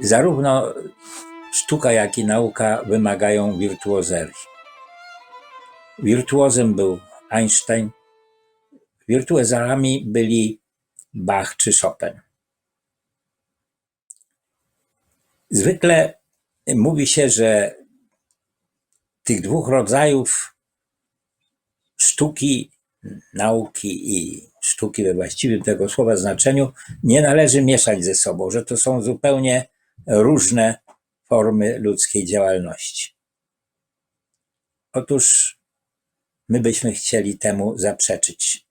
zarówno sztuka, jak i nauka wymagają wirtuozerii. Wirtuozem był Einstein, wirtuozami byli Bach czy Chopin. Zwykle mówi się, że tych dwóch rodzajów sztuki, nauki i sztuki we właściwym tego słowa znaczeniu nie należy mieszać ze sobą, że to są zupełnie różne formy ludzkiej działalności. Otóż my byśmy chcieli temu zaprzeczyć.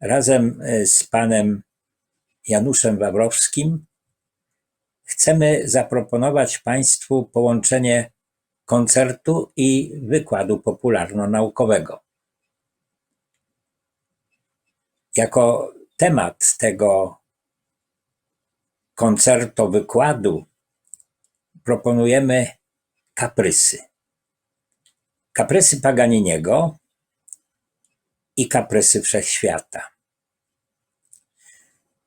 Razem e, z panem Januszem Wawrowskim chcemy zaproponować Państwu połączenie koncertu i wykładu popularno-naukowego. Jako temat tego koncerto wykładu proponujemy kaprysy. Kaprysy Paganiniego i kaprysy wszechświata.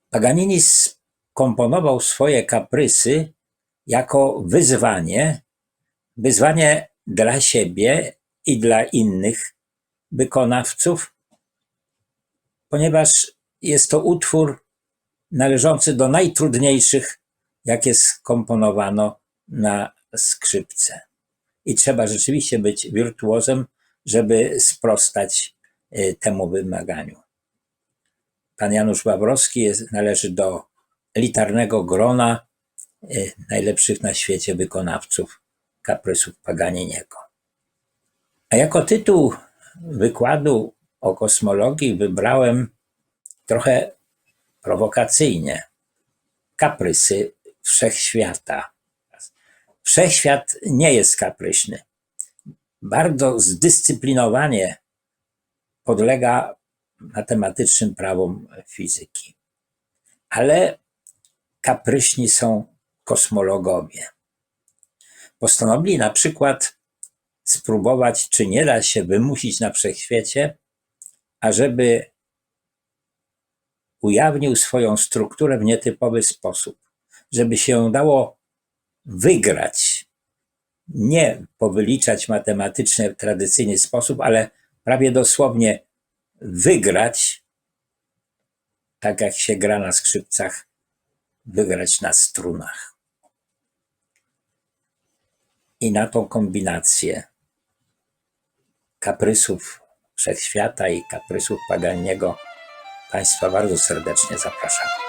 Paganini skomponował swoje kaprysy jako wyzwanie, wyzwanie dla siebie i dla innych wykonawców, ponieważ jest to utwór należący do najtrudniejszych, jakie skomponowano na skrzypce. I trzeba rzeczywiście być wirtuozem, żeby sprostać y, temu wymaganiu. Pan Janusz Wawrowski jest, należy do elitarnego grona y, najlepszych na świecie wykonawców kaprysów Paganiniego. A jako tytuł wykładu o kosmologii wybrałem trochę prowokacyjnie kaprysy wszechświata. Wszechświat nie jest kapryśny. Bardzo zdyscyplinowanie podlega matematycznym prawom fizyki. Ale kapryśni są kosmologowie. Postanowili na przykład spróbować, czy nie da się wymusić na wszechświecie, ażeby ujawnił swoją strukturę w nietypowy sposób, żeby się dało wygrać, nie powyliczać matematycznie w tradycyjny sposób, ale prawie dosłownie wygrać, tak jak się gra na skrzypcach, wygrać na strunach. I na tą kombinację kaprysów wszechświata i kaprysów Paganiego Państwa bardzo serdecznie zapraszam.